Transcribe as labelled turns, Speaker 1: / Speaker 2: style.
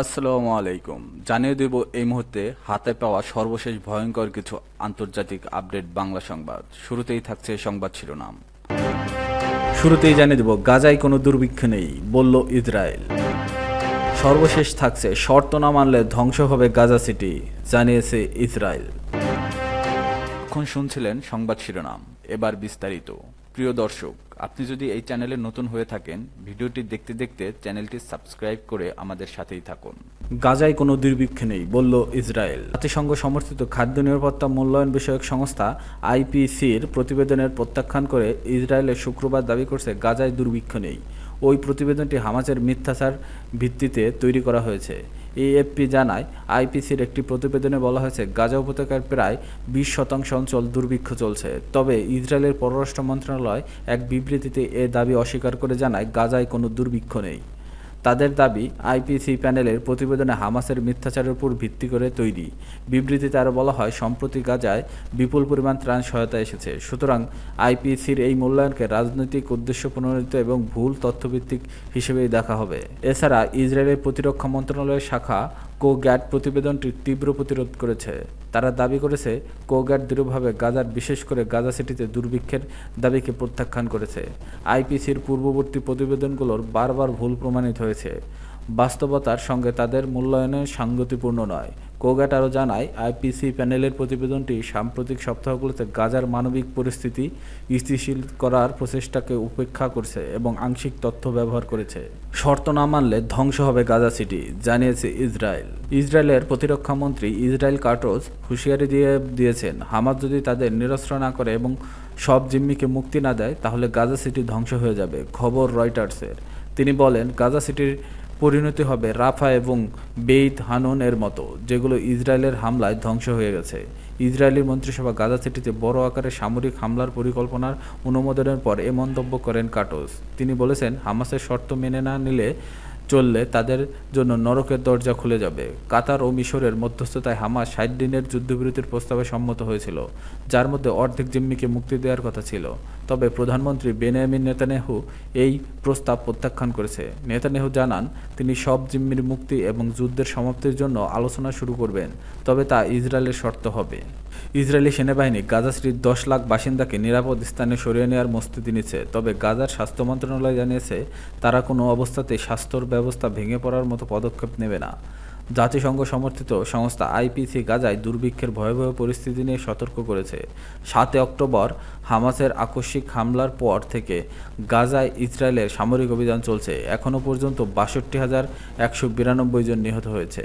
Speaker 1: আসসালামু আলাইকুম। জানিয়ে দেব এই মুহূর্তে হাতে পাওয়া সর্বশেষ ভয়ঙ্কর কিছু আন্তর্জাতিক আপডেট বাংলা সংবাদ। শুরুতেই থাকছে সংবাদ শিরোনাম। শুরুতেই জানিয়ে দেব, গাজায় কোনো দুর্ভিক্ষ নেই, বলল ইসরায়েল। সর্বশেষ থাকছে, শর্ত না মানলে ধ্বংস হবে গাজা সিটি, জানিয়েছে ইসরায়েল। এখন শুনছিলেন সংবাদ শিরোনাম। এবার বিস্তারিত। প্রিয় দর্শক, আপনি যদি এই চ্যানেলে নতুন হয়ে থাকেন, ভিডিওটি দেখতে দেখতে চ্যানেলটি সাবস্ক্রাইব করে আমাদের সাথেই থাকুন। গাজায় কোনো দুর্ভিক্ষ নেই, বলল ইসরায়েল। জাতিসংঘ সমর্থিত খাদ্য নিরাপত্তা মূল্যায়ন বিষয়ক সংস্থা আইপিসির প্রতিবেদনের প্রত্যাখ্যান করে ইসরায়েলের শুক্রবার দাবি করছে, গাজায় দুর্ভিক্ষ নেই। ওই প্রতিবেদনটি হামাসের মিথ্যাচার ভিত্তিতে তৈরি করা হয়েছে। এএফপি জানায়, আইপিসির একটি প্রতিবেদনে বলা হয়েছে, গাজা উপত্যকার প্রায় বিশ শতাংশ অঞ্চল দুর্ভিক্ষ চলছে। তবে ইসরায়েলের পররাষ্ট্র মন্ত্রণালয় এক বিবৃতিতে এ দাবি অস্বীকার করে জানায়, গাজায় কোনো দুর্ভিক্ষ নেই। তাদের দাবি, আইপিসি প্যানেলের প্রতিবেদনে হামাসের মিথ্যাচারের উপর ভিত্তি করে তৈরি। বিবৃতিতে আরও বলা হয়, সম্প্রতি গাজায় বিপুল পরিমাণ ত্রাণ সহায়তা এসেছে। সুতরাং আইপিসির এই মূল্যায়নকে রাজনৈতিক উদ্দেশ্য প্রণোদিত এবং ভুল তথ্যভিত্তিক হিসেবেই দেখা হবে। এছাড়া ইসরায়েলের প্রতিরক্ষা মন্ত্রণালয়ের শাখা কোগ্যাট প্রতিবেদনটি তীব্র প্রতিরোধ করেছে। তারা দাবি করেছে কোগ্যাট দৃঢ়ভাবে গাজার, বিশেষ করে গাজা সিটিতে দুর্ভিক্ষের দাবিকে প্রত্যাখ্যান করেছে। আইপিসির পূর্ববর্তী প্রতিবেদনগুলোর বারবার ভুল প্রমাণিত হয়েছে। বাস্তবতার সঙ্গে তাদের মূল্যায়নে সাংগতিপূর্ণ নয়। কোগ্যাট আরও জানায়, আইপিসি প্যানেলের প্রতিবেদনটি সাম্প্রতিক সপ্তাহগুলোতে গাজার মানবিক পরিস্থিতি স্থিতিশীল করার প্রচেষ্টাকে উপেক্ষা করছে এবং আংশিক তথ্য ব্যবহার করেছে। শর্ত না মানলে ধ্বংস হবে গাজা সিটি, জানিয়েছে ইসরায়েল। ইসরায়েলের প্রতিরক্ষা মন্ত্রী ইসরায়েল কার্টোস হুঁশিয়ারি দিয়ে দিয়েছেন হামাস যদি তাদের নিরস্ত্র না করে এবং সব জিম্মিকে মুক্তি না দেয়, তাহলে গাজা সিটি ধ্বংস হয়ে যাবে, খবর রয়টার্সের। তিনি বলেন, গাজা সিটির পরিণতি হবে রাফা এবং বেইত হানুন এর মতো, যেগুলো ইসরায়েলের হামলায় ধ্বংস হয়ে গেছে। ইসরায়েলি মন্ত্রিসভা গাজা সিটিতে বড় আকারে সামরিক হামলার পরিকল্পনার অনুমোদনের পর এ মন্তব্য করেন কাটোস। তিনি বলেছেন, হামাসের শর্ত মেনে না নিলে চললে তাদের জন্য নরকের দরজা খুলে যাবে। কাতার ও মিশরের মধ্যস্থতায় হামাস ষাট দিনের যুদ্ধবিরতির প্রস্তাবে সম্মত হয়েছিল, যার মধ্যে অর্ধেক জিম্মিকে মুক্তি দেওয়ার কথা ছিল। তবে প্রধানমন্ত্রী বেনিয়ামিন নেতানেহু এই প্রস্তাব প্রত্যাখ্যান করেছে। নেতানেহু জানান, তিনি সব জিম্মির মুক্তি এবং যুদ্ধের সমাপ্তির জন্য আলোচনা শুরু করবেন, তবে তা ইসরায়েলের শর্ত হবে। ইসরায়েলি সেনাবাহিনী গাজা সিটির দশ লাখ বাসিন্দাকে নিরাপদ স্থানে সরিয়ে নেওয়ার মস্তিতি নিচ্ছে তবে গাজার স্বাস্থ্য মন্ত্রণালয় জানিয়েছে, তারা কোনো অবস্থাতে স্বাস্থ্যর ব্যবস্থা ভেঙে পড়ার মতো পদক্ষেপ নেবে না। জাতিসংঘ সমর্থিত সংস্থা আইপিসি গাজায় দুর্ভিক্ষের ভয়াবহ পরিস্থিতি নিয়ে সতর্ক করেছে। সাতে অক্টোবর হামাসের আকস্মিক হামলার পর থেকে গাজায় ইসরায়েলের সামরিক অভিযান চলছে। এখনও পর্যন্ত বাষট্টি হাজার একশো বিরানব্বই জন নিহত হয়েছে।